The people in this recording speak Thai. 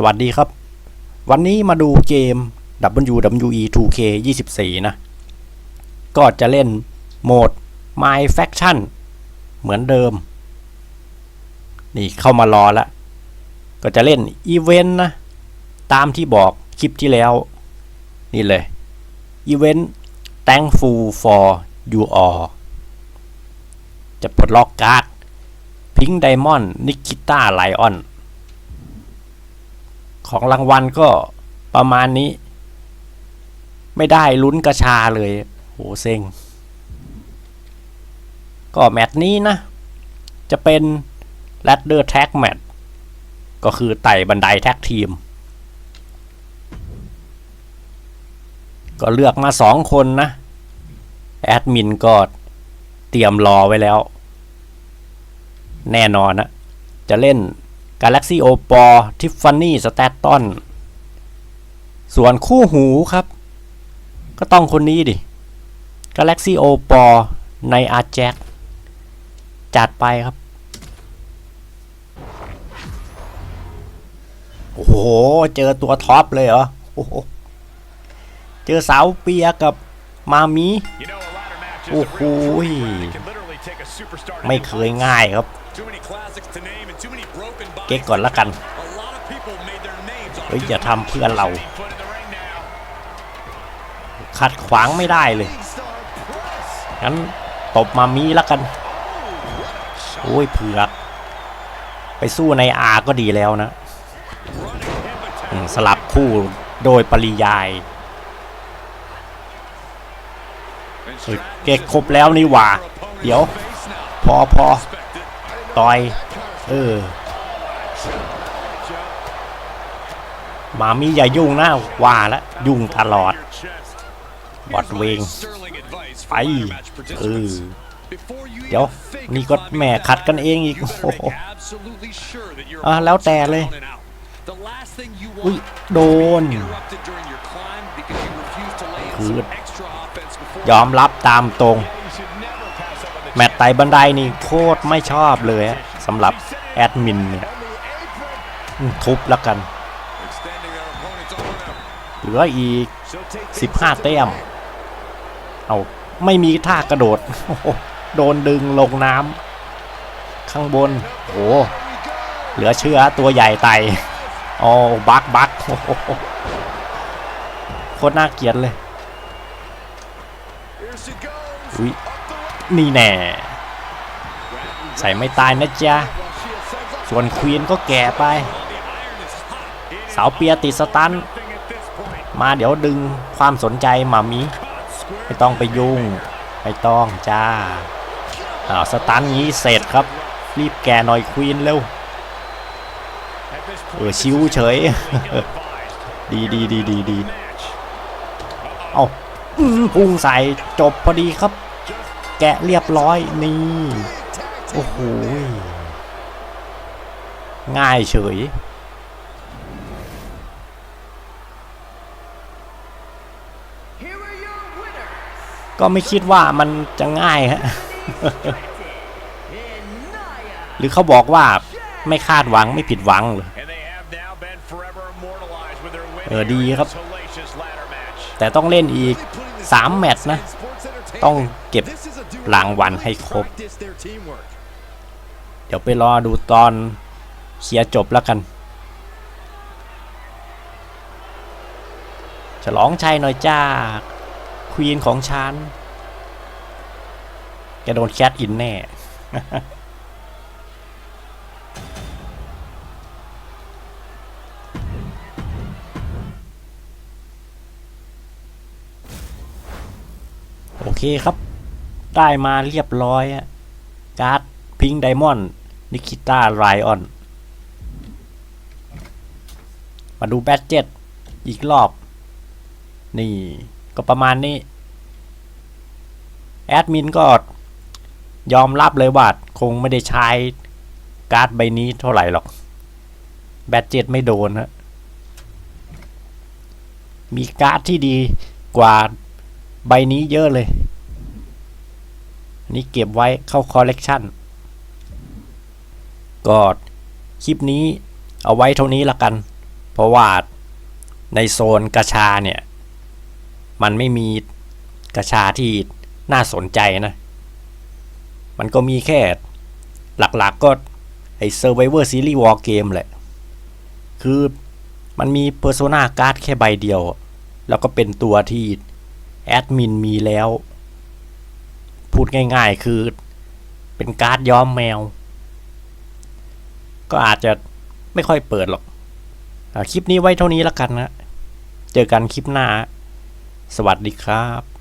สวัสดีครับ วันนี้มาดูเกม WWE 2K 24 นะ ก็จะเล่นโหมด My Faction เหมือนเดิม นี่เข้ามารอแล้วก็จะเล่นอีเวนต์นะ ตามที่บอกคลิปที่แล้ว นี่เลยอีเวนต์ Thankful for you all จะปลดล็อกการ์ดพิงไดมอนด์นิกิต้าไลออน ของรางวัลก็ประมาณนี้ ไม่ได้ลุ้นกระชาเลยโหเซ็ง ก็แมตช์นี้นะ จะเป็น Ladder Tag Match ก็คือไต่บันไดแท็กทีม ก็เลือกมาสองคนนะ แอดมินก็เตรียมรอไว้แล้ว แน่นอนนะ จะเล่น Galaxy o p o Tiffany Staton ส่วนคู่หูครับ ก็ต้องคนนี้ดิ Galaxy o p o ใน a j a c จัดไปครับ โอ้โห เจอตัวท็อปเลยเหรอ โอ้โห เจอสาวเปียกับมามี โอ้โห ไม่เคยง่ายครับ เก๊กก่อนละกัน เฮ้ยอย่าทำเพื่อนเรา ขัดขวางไม่ได้เลย งั้นตบมามีละกัน โอ้ยเผือก ไปสู้ในอาก็ดีแล้วนะอืมสลับคู่โดยปริยายเฮ้ยเก๊กครบแล้วนี่หว่า เดี๋ยวพ อพอต่อย เออ มามีอย่ายุ่งนะว่าล้วยุ่งตลอดบอดเวงไปเออเดี๋ยวนี่ก็แหม่ขัดกันเองอีกโอ้โหอะแล้วแต่เลยอุ้ยโดนคือยอมรับตามตรง แมตต์ไต่บันไดนี่โคตรไม่ชอบเลยสำหรับแอดมินเนี่ยทุบแล้วกัน เหลืออีก 15แต้ม เอาไม่มีท่ากระโดดโโดนดึงลงน้ำข้างบน โอ้เหลือเชื่อตัวใหญ่ไตอ๋อบักบักโโโคตรน่าเกลียดเลยอุ้ย นี่แน่ ใส่ไม่ตายนะจ๊ะ ส่วนควีนก็แก่ไป สาวเปียติดสตัน มาเดี๋ยวดึงความสนใจมามีไม่ต้องไปยุ่ง ไม่ต้องจ้าอ้าวสตันงี้เสร็จครับ รีบแก่หน่อยควีนเร็ว เออชิวเฉย ดีดีดีดีดีเอาพุ่งใส่จบพอดีครับ แกะเรียบร้อยนี่ โอ้โหง่ายเฉยก็ไม่คิดว่ามันจะง่ายฮะ หรือเขาบอกว่าไม่คาดหวังไม่ผิดหวังเหรอเออดีครับ แต่ต้องเล่นอีก 3 แมตช์นะ ต้องเก็บรางวัลให้ครบ เดี๋ยวไปรอดูตอนเคลียร์จบแล้วกัน ฉลองชัยหน่อยจ้า ควีนของฉันแกโดนแคทอินแน่ เคครับ ได้มาเรียบร้อยอะการ์ดพิงไดมอนด์นิคิต้าไรออน มาดูแบตเจ็ตอีกรอบ นี่ก็ประมาณนี้ แอดมินก็ยอมรับเลยว่าคงไม่ได้ใช้การ์ดใบนี้เท่าไหร่หรอก แบตเจ็ตไม่โดนฮะมีการ์ดที่ดีกว่า ใบนี้เยอะเลย นี่เก็บไว้เข้าคอลเลกชันก็คลิปนี้เอาไว้เท่านี้ละกัน เพราะว่าในโซนกระชาเนี่ย มันไม่มีกระชาที่น่าสนใจนะ มันก็มีแค่หลักๆก็ไอ้ Survivor Series War Game แหละ คือมันมี Persona Card แค่ใบเดียว แล้วก็เป็นตัวที่ แอดมินมีแล้ว พูดง่ายๆคือเป็นการ์ดย้อมแมว ก็อาจจะไม่ค่อยเปิดหรอกอคลิปนี้ไว้เท่านี้แล้วกันนะ เจอกันคลิปหน้า สวัสดีครับ